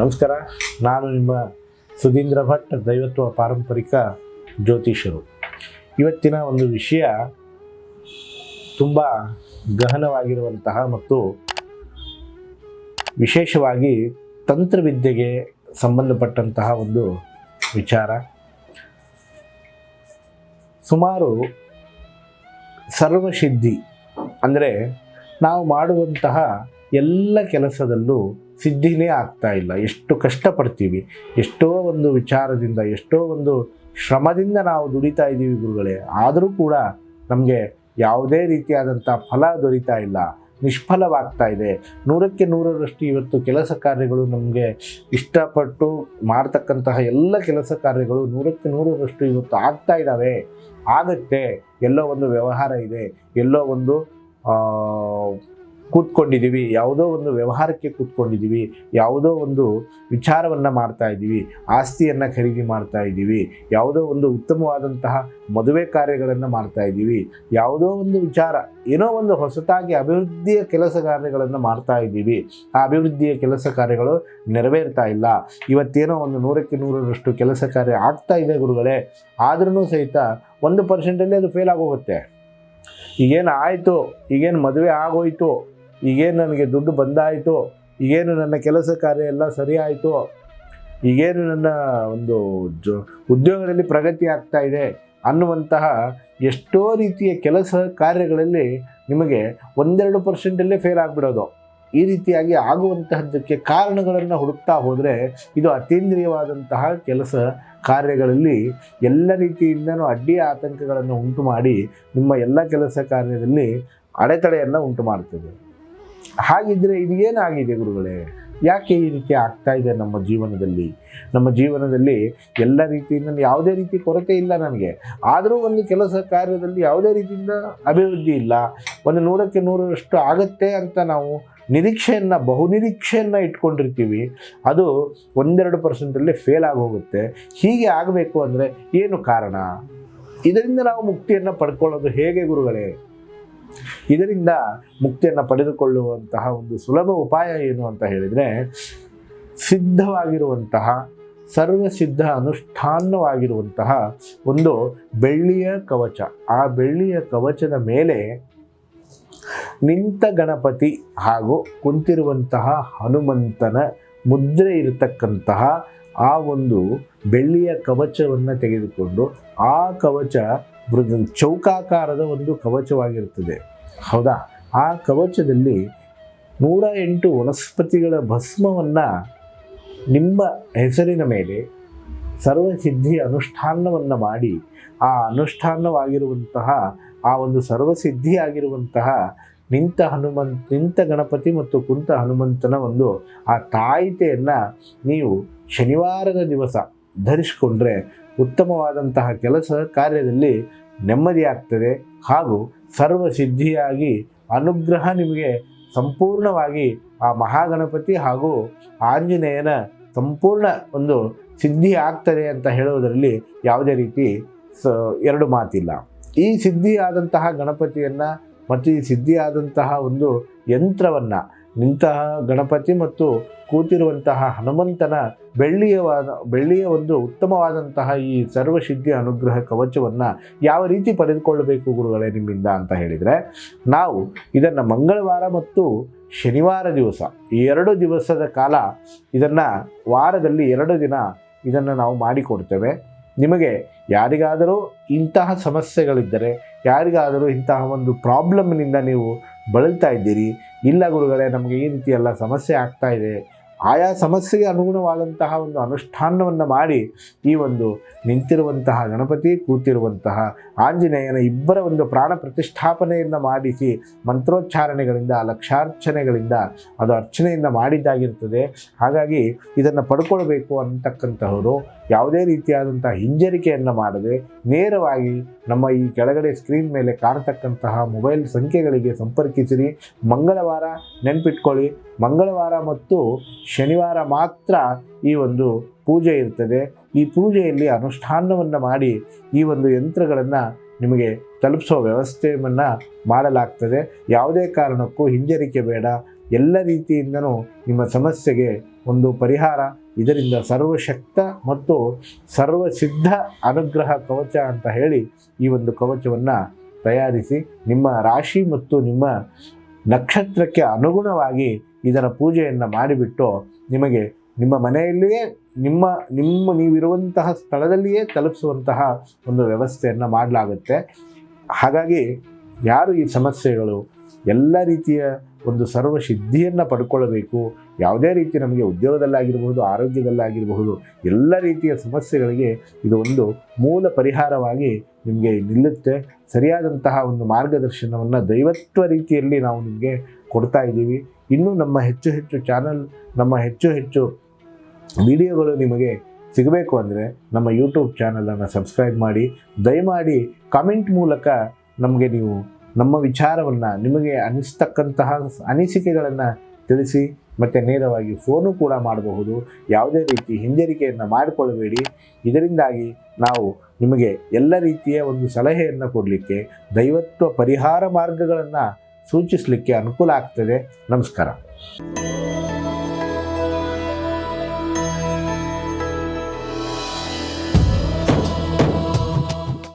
ನಮಸ್ಕಾರ. ನಾನು ನಿಮ್ಮ ಸುಧೀಂದ್ರ ಭಟ್, ದೈವತ್ವ ಪಾರಂಪರಿಕ ಜ್ಯೋತಿಷರು ಇವತ್ತಿನ ಒಂದು ವಿಷಯ ತುಂಬ ಗಹನವಾಗಿರುವಂತಹ ಮತ್ತು ವಿಶೇಷವಾಗಿ ತಂತ್ರವಿದ್ಯೆಗೆ ಸಂಬಂಧಪಟ್ಟಂತಹ ಒಂದು ವಿಚಾರ. ಸುಮಾರು ಸರ್ವಸಿದ್ಧಿ ಅಂದರೆ ನಾವು ಮಾಡುವಂತಹ ಎಲ್ಲ ಕೆಲಸದಲ್ಲೂ ಸಿದ್ಧಿನೇ ಆಗ್ತಾ ಇಲ್ಲ. ಎಷ್ಟು ಕಷ್ಟಪಡ್ತೀವಿ, ಎಷ್ಟೋ ಒಂದು ವಿಚಾರದಿಂದ, ಎಷ್ಟೋ ಒಂದು ಶ್ರಮದಿಂದ ನಾವು ದುಡಿತಾ ಇದ್ದೀವಿ ಗುರುಗಳೇ. ಆದರೂ ಕೂಡ ನಮಗೆ ಯಾವುದೇ ರೀತಿಯಾದಂಥ ಫಲ ದೊರೀತಾ ಇಲ್ಲ. ನಿಷ್ಫಲವಾಗ್ತಾ ಇದೆ. ನೂರಕ್ಕೆ ನೂರರಷ್ಟು ಇವತ್ತು ಕೆಲಸ ಕಾರ್ಯಗಳು ನಮಗೆ ಇಷ್ಟಪಟ್ಟು ಮಾಡ್ತಕ್ಕಂತಹ ಎಲ್ಲ ಕೆಲಸ ಕಾರ್ಯಗಳು ನೂರಕ್ಕೆ ನೂರರಷ್ಟು ಇವತ್ತು ಆಗ್ತಾ ಇದ್ದಾವೆ. ಆಗತ್ತೆ. ಎಲ್ಲೋ ಒಂದು ವ್ಯವಹಾರ ಇದೆ. ಎಲ್ಲೋ ಒಂದು ಕೂತ್ಕೊಂಡಿದ್ದೀವಿ, ಯಾವುದೋ ಒಂದು ವ್ಯವಹಾರಕ್ಕೆ ಕೂತ್ಕೊಂಡಿದ್ದೀವಿ, ಯಾವುದೋ ಒಂದು ವಿಚಾರವನ್ನು ಮಾಡ್ತಾ ಇದ್ದೀವಿ, ಆಸ್ತಿಯನ್ನು ಖರೀದಿ ಮಾಡ್ತಾ ಇದ್ದೀವಿ, ಯಾವುದೋ ಒಂದು ಉತ್ತಮವಾದಂತಹ ಮದುವೆ ಕಾರ್ಯಗಳನ್ನು ಮಾಡ್ತಾ ಇದ್ದೀವಿ, ಯಾವುದೋ ಒಂದು ವಿಚಾರ, ಏನೋ ಒಂದು ಹೊಸತಾಗಿ ಅಭಿವೃದ್ಧಿಯ ಕೆಲಸ ಕಾರ್ಯಗಳನ್ನು ಮಾಡ್ತಾ ಇದ್ದೀವಿ, ಆ ಅಭಿವೃದ್ಧಿಯ ಕೆಲಸ ಕಾರ್ಯಗಳು ನೆರವೇರ್ತಾ ಇಲ್ಲ, ಇವತ್ತೇನೋ ಒಂದು ನೂರಕ್ಕೆ ನೂರರಷ್ಟು ಕೆಲಸ ಕಾರ್ಯ ಆಗ್ತಾ ಇದೆ ಗುರುಗಳೇ ಆದ್ರೂ ಸಹಿತ ಒಂದು ಪರ್ಸೆಂಟಲ್ಲಿ ಅದು ಫೇಲ್ ಆಗೋಗುತ್ತೆ. ಈಗೇನು ಆಯಿತು, ಈಗೇನು ಮದುವೆ ಆಗೋಯ್ತು ಈಗೇನು ನನಗೆ ದುಡ್ಡು ಬಂದಾಯಿತು, ಈಗೇನು ನನ್ನ ಕೆಲಸ ಕಾರ್ಯ ಎಲ್ಲ ಸರಿ ಆಯಿತು ಈಗೇನು ನನ್ನ ಒಂದು ಜೊ, ಉದ್ಯೋಗದಲ್ಲಿ ಪ್ರಗತಿ ಆಗ್ತಾ ಇದೆ ಅನ್ನುವಂತಹ ಎಷ್ಟೋ ರೀತಿಯ ಕೆಲಸ ಕಾರ್ಯಗಳಲ್ಲಿ ನಿಮಗೆ ಒಂದೆರಡು ಪರ್ಸೆಂಟಲ್ಲೇ ಫೇಲ್ ಆಗಿಬಿಡೋದು. ಈ ರೀತಿಯಾಗಿ ಆಗುವಂತಹದ್ದಕ್ಕೆ ಕಾರಣಗಳನ್ನು ಹುಡುಕ್ತಾ ಹೋದರೆ ಇದು ಅತೀಂದ್ರಿಯವಾದಂತಹ ಕೆಲಸ ಕಾರ್ಯಗಳಲ್ಲಿ ಎಲ್ಲ ರೀತಿಯಿಂದನೂ ಅಡ್ಡಿ ಆತಂಕಗಳನ್ನು ಉಂಟು ಮಾಡಿ ನಿಮ್ಮ ಎಲ್ಲ ಕೆಲಸ ಕಾರ್ಯದಲ್ಲಿ ಅಡೆತಡೆಯನ್ನು ಉಂಟು ಮಾಡ್ತದೆ ಹಾಗಿದ್ದರೆ ಇದು ಏನಾಗಿದೆ ಗುರುಗಳೇ? ಯಾಕೆ ಈ ರೀತಿ ಆಗ್ತಾ ಇದೆ ನಮ್ಮ ಜೀವನದಲ್ಲಿ? ನಮ್ಮ ಜೀವನದಲ್ಲಿ ಎಲ್ಲ ರೀತಿಯಿಂದ ಯಾವುದೇ ರೀತಿ ಕೊರತೆ ಇಲ್ಲ ನನಗೆ. ಆದರೂ ಒಂದು ಕೆಲಸ ಕಾರ್ಯದಲ್ಲಿ ಯಾವುದೇ ರೀತಿಯಿಂದ ಅಭಿವೃದ್ಧಿ ಇಲ್ಲ. ಒಂದು ನೂರಕ್ಕೆ ನೂರರಷ್ಟು ಆಗತ್ತೆ ಅಂತ ನಾವು ನಿರೀಕ್ಷೆಯನ್ನು, ಬಹುನಿರೀಕ್ಷೆಯನ್ನು ಇಟ್ಕೊಂಡಿರ್ತೀವಿ. ಅದು ಒಂದೆರಡು ಪರ್ಸೆಂಟಲ್ಲಿ ಫೇಲ್ ಹೋಗುತ್ತೆ ಹೀಗೆ ಆಗಬೇಕು ಅಂದರೆ ಏನು ಕಾರಣ? ಇದರಿಂದ ನಾವು ಮುಕ್ತಿಯನ್ನು ಪಡ್ಕೊಳ್ಳೋದು ಹೇಗೆ ಗುರುಗಳೇ? ಇದರಿಂದ ಮುಕ್ತಿಯನ್ನು ಪಡೆದುಕೊಳ್ಳುವಂತಹ ಒಂದು ಸುಲಭ ಉಪಾಯ ಏನು ಅಂತ ಹೇಳಿದರೆ, ಸಿದ್ಧವಾಗಿರುವಂತಹ, ಸರ್ವಸಿದ್ಧ ಅನುಷ್ಠಾನವಾಗಿರುವಂತಹ ಒಂದು ಬೆಳ್ಳಿಯ ಕವಚ. ಆ ಬೆಳ್ಳಿಯ ಕವಚದ ಮೇಲೆ ನಿಂತ ಗಣಪತಿ ಹಾಗೂ ಕುಂತಿರುವಂತಹ ಹನುಮಂತನ ಮುದ್ರೆ ಇರತಕ್ಕಂತಹ ಆ ಒಂದು ಬೆಳ್ಳಿಯ ಕವಚವನ್ನು ತೆಗೆದುಕೊಂಡು ಆ ಕವಚ ಚೌಕಾಕಾರದ ಒಂದು ಕವಚವಾಗಿರುತ್ತದೆ. ಹೌದಾ? ಆ ಕವಚದಲ್ಲಿ ನೂರ ಎಂಟು ವನಸ್ಪತಿಗಳ ಭಸ್ಮವನ್ನು ನಿಮ್ಮ ಹೆಸರಿನ ಮೇಲೆ ಸರ್ವಸಿದ್ಧಿ ಅನುಷ್ಠಾನವನ್ನು ಮಾಡಿ, ಆ ಅನುಷ್ಠಾನವಾಗಿರುವಂತಹ, ಆ ಒಂದು ಸರ್ವಸಿದ್ಧಿ ಆಗಿರುವಂತಹ ನಿಂತ ಹನುಮಂತ, ನಿಂತ ಗಣಪತಿ ಮತ್ತು ಕುಂತ ಹನುಮಂತನ ಒಂದು ಆ ತಾಯಿತೆಯನ್ನು ನೀವು ಶನಿವಾರದ ದಿವಸ ಧರಿಸಿಕೊಂಡ್ರೆ ಉತ್ತಮವಾದಂತಹ ಕೆಲಸ ಕಾರ್ಯದಲ್ಲಿ ನೆಮ್ಮದಿಯಾಗ್ತದೆ ಹಾಗೂ ಸರ್ವ ಸಿದ್ಧಿಯಾಗಿ ಅನುಗ್ರಹ ನಿಮಗೆ ಸಂಪೂರ್ಣವಾಗಿ ಆ ಮಹಾಗಣಪತಿ ಹಾಗೂ ಆಂಜನೇಯನ ಸಂಪೂರ್ಣ ಒಂದು ಸಿದ್ಧಿ ಆಗ್ತದೆ ಅಂತ ಹೇಳುವುದರಲ್ಲಿ ಯಾವುದೇ ರೀತಿ ಸ ಎರಡು ಮಾತಿಲ್ಲ. ಈ ಸಿದ್ಧಿಯಾದಂತಹ ಗಣಪತಿಯನ್ನು ಮತ್ತು ಈ ಸಿದ್ಧಿಯಾದಂತಹ ಒಂದು ಯಂತ್ರವನ್ನು ನಿಂತಹ ಗಣಪತಿ ಮತ್ತು ಕೂತಿರುವಂತಹ ಹನುಮಂತನ ಬೆಳ್ಳಿಯವಾದ, ಬೆಳ್ಳಿಯ ಒಂದು ಉತ್ತಮವಾದಂತಹ ಈ ಸರ್ವಸಿದ್ಧಿ ಅನುಗ್ರಹ ಕವಚವನ್ನು ಯಾವ ರೀತಿ ಪಡೆದುಕೊಳ್ಳಬೇಕು ಗುರುಗಳೇ ನಿಮ್ಮಿಂದ ಅಂತ ಹೇಳಿದರೆ, ನಾವು ಇದನ್ನು ಮಂಗಳವಾರ ಮತ್ತು ಶನಿವಾರ ದಿವಸ, ಈ ಎರಡು ದಿವಸದ ಕಾಲ ಇದನ್ನು ವಾರದಲ್ಲಿ ಎರಡು ದಿನ ಇದನ್ನು ನಾವು ಮಾಡಿಕೊಡ್ತೇವೆ. ನಿಮಗೆ ಯಾರಿಗಾದರೂ ಇಂತಹ ಸಮಸ್ಯೆಗಳಿದ್ದರೆ, ಯಾರಿಗಾದರೂ ಇಂತಹ ಒಂದು ಪ್ರಾಬ್ಲಮ್ನಿಂದ ನೀವು ಬಳಲ್ತಾ ಇದ್ದೀರಿ ಇಲ್ಲ ಗುರುಗಳೇ ನಮಗೆ ಈ ರೀತಿ ಸಮಸ್ಯೆ ಆಗ್ತಾ ಇದೆ. ಆಯಾ ಸಮಸ್ಯೆಗೆ ಅನುಗುಣವಾದಂತಹ ಒಂದು ಅನುಷ್ಠಾನವನ್ನು ಮಾಡಿ ಈ ಒಂದು ನಿಂತಿರುವಂತಹ ಗಣಪತಿ, ಕೂತಿರುವಂತಹ ಆಂಜನೇಯನ ಇಬ್ಬರ ಒಂದು ಪ್ರಾಣ ಪ್ರತಿಷ್ಠಾಪನೆಯನ್ನು ಮಾಡಿಸಿ ಮಂತ್ರೋಚ್ಚಾರಣೆಗಳಿಂದ, ಲಕ್ಷಾರ್ಚನೆಗಳಿಂದ ಅದು ಅರ್ಚನೆಯಿಂದ ಮಾಡಿದ್ದಾಗಿರ್ತದೆ. ಹಾಗಾಗಿ ಇದನ್ನು ಪಡ್ಕೊಳ್ಬೇಕು ಅಂತಕ್ಕಂತಹವರು ಯಾವುದೇ ರೀತಿಯಾದಂಥ ಹಿಂಜರಿಕೆಯನ್ನು ಮಾಡದೆ ನೇರವಾಗಿ ನಮ್ಮ ಈ ಕೆಳಗಡೆ ಸ್ಕ್ರೀನ್ ಮೇಲೆ ಕಾಣತಕ್ಕಂತಹ ಮೊಬೈಲ್ ಸಂಖ್ಯೆಗಳಿಗೆ ಸಂಪರ್ಕಿಸಿರಿ. ಮಂಗಳವಾರ ನೆನ್ಪಿಟ್ಕೊಳ್ಳಿ. ಮಂಗಳವಾರ ಮತ್ತು ಶನಿವಾರ ಮಾತ್ರ ಈ ಒಂದು ಪೂಜೆ ಇರ್ತದೆ. ಈ ಪೂಜೆಯಲ್ಲಿ ಅನುಷ್ಠಾನವನ್ನು ಮಾಡಿ ಈ ಒಂದು ಯಂತ್ರಗಳನ್ನು ನಿಮಗೆ ತಲುಪಿಸೋ ವ್ಯವಸ್ಥೆಯನ್ನು ಮಾಡಲಾಗ್ತದೆ. ಯಾವುದೇ ಕಾರಣಕ್ಕೂ ಹಿಂಜರಿಕೆ ಬೇಡ. ಎಲ್ಲ ರೀತಿಯಿಂದನೂ ನಿಮ್ಮ ಸಮಸ್ಯೆಗೆ ಒಂದು ಪರಿಹಾರ. ಇದರಿಂದ ಸರ್ವಶಕ್ತ ಮತ್ತು ಸರ್ವಸಿದ್ಧ ಅನುಗ್ರಹ ಕವಚ ಅಂತ ಹೇಳಿ ಈ ಒಂದು ಕವಚವನ್ನು ತಯಾರಿಸಿ ನಿಮ್ಮ ರಾಶಿ ಮತ್ತು ನಿಮ್ಮ ನಕ್ಷತ್ರಕ್ಕೆ ಅನುಗುಣವಾಗಿ ಇದರ ಪೂಜೆಯನ್ನು ಮಾಡಿಬಿಟ್ಟು ನಿಮಗೆ ನಿಮ್ಮ ಮನೆಯಲ್ಲಿಯೇ ನಿಮ್ಮ ನಿಮ್ಮ ನೀವಿರುವಂತಹ ಸ್ಥಳದಲ್ಲಿಯೇ ತಲುಪಿಸುವಂತಹ ಒಂದು ವ್ಯವಸ್ಥೆಯನ್ನು ಮಾಡಲಾಗುತ್ತೆ. ಹಾಗಾಗಿ ಯಾರು ಈ ಸಮಸ್ಯೆಗಳು ಎಲ್ಲ ರೀತಿಯ ಒಂದು ಸರ್ವ ಸಿದ್ಧಿಯನ್ನು ಪಡ್ಕೊಳ್ಳಬೇಕು ಯಾವುದೇ ರೀತಿ ನಮಗೆ ಉದ್ಯೋಗದಲ್ಲಾಗಿರಬಹುದು, ಆರೋಗ್ಯದಲ್ಲಾಗಿರಬಹುದು, ಎಲ್ಲ ರೀತಿಯ ಸಮಸ್ಯೆಗಳಿಗೆ ಇದು ಒಂದು ಮೂಲ ಪರಿಹಾರವಾಗಿ ನಿಮಗೆ ನಿಲ್ಲುತ್ತೆ. ಸರಿಯಾದಂತಹ ಒಂದು ಮಾರ್ಗದರ್ಶನವನ್ನು ದೈವತ್ವ ರೀತಿಯಲ್ಲಿ ನಾವು ನಿಮಗೆ ಕೊಡ್ತಾ ಇದ್ದೀವಿ. ಇನ್ನೂ ನಮ್ಮ ಹೆಚ್ಚು ಹೆಚ್ಚು ಚಾನಲ್ ನಮ್ಮ ಹೆಚ್ಚು ಹೆಚ್ಚು ವಿಡಿಯೋಗಳು ನಿಮಗೆ ಸಿಗಬೇಕು ಅಂದರೆ ನಮ್ಮ ಯೂಟ್ಯೂಬ್ ಚಾನಲನ್ನು ಸಬ್ಸ್ಕ್ರೈಬ್ ಮಾಡಿ, ದಯಮಾಡಿ ಕಾಮೆಂಟ್ ಮೂಲಕ ನಮಗೆ ನೀವು ನಮ್ಮ ವಿಚಾರವನ್ನು, ನಿಮಗೆ ಅನಿಸ್ತಕ್ಕಂತಹ ಅನಿಸಿಕೆಗಳನ್ನು ತಿಳಿಸಿ, ಮತ್ತು ನೇರವಾಗಿ ಫೋನು ಕೂಡ ಮಾಡಬಹುದು. ಯಾವುದೇ ರೀತಿ ಹಿಂಜರಿಕೆಯನ್ನು ಮಾಡಿಕೊಳ್ಳಬೇಡಿ. ಇದರಿಂದಾಗಿ ನಾವು ನಿಮಗೆ ಎಲ್ಲ ರೀತಿಯ ಒಂದು ಸಲಹೆಯನ್ನು ಕೊಡಲಿಕ್ಕೆ, ದೈವತ್ವ ಪರಿಹಾರ ಮಾರ್ಗಗಳನ್ನು ಸೂಚಿಸಲಿಕ್ಕೆ ಅನುಕೂಲ ಆಗ್ತದೆ. ನಮಸ್ಕಾರ.